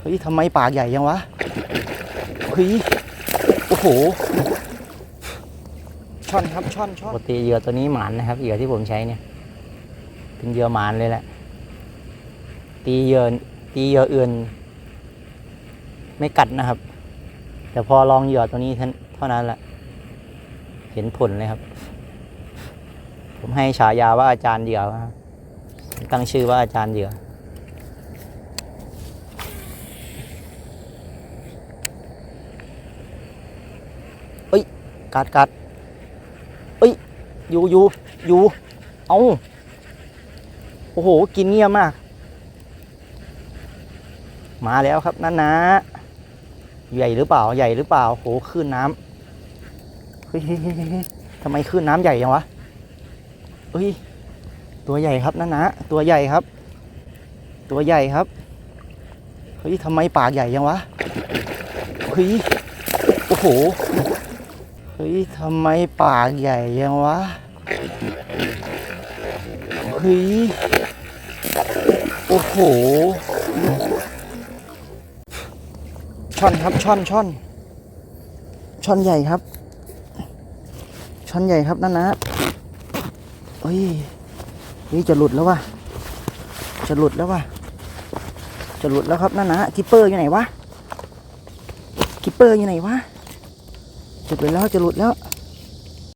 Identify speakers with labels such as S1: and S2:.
S1: เฮ้ยทำไมปากใหญ่ยังวะเฮ้ยโอ้โหช่อนครับช่อนช่อ
S2: ป
S1: น
S2: กติเหยื่อตัวนี้หมานนะครับเหยื่อที่ผมใช้เนี่ย เป็นเหยื่อหมานเลยแหละ ตีเหยื่อตีเหยื่ออื่น ไม่กัดนะครับ แต่พอลองเหยื่อตัวนี้เท่านั้นแหละเห็นผลเลยครับ ผมให้ฉายาว่าอาจารย์เหยื่อครับตั้งชื่อว่าอาจารย์เหยื่อ กัดกัดเอ้ยอยู่อยู่อยู่เอาโอ้โห กินเงียบมาก มาแล้วครับนั่นนะ ใหญ่หรือเปล่า ใหญ่หรือเปล่าโหคลื่นน้ำเฮ้ยเฮ้ยเฮ้ยเฮ้ยเฮ้ยทำไมคลื่นน้ำใหญ่ยังวะเฮ้ย ตัวใหญ่ครับนั่นนะ ตัวใหญ่ครับ ตัวใหญ่ครับ เฮ้ยทำไมปากใหญ่ยังวะ เฮ้ย โอ้โห ฮ้ยทำไมปากใหญ่ยังวะเฮ้ยโอ้โหช่อนครับช่อนช่อนช่อนใหญ่ครับ ช่อนใหญ่ครับนั่นนะเฮ้ยเฮ้ยจะหลุดแล้ววะจะหลุดแล้ววะจะหลุดแล้วครับนั่นนะคิปเปอร์อยู่ไหนวะคิปเปอร์อยู่ไหนวะ จะหลุดแล้วจะหลุดแล้ว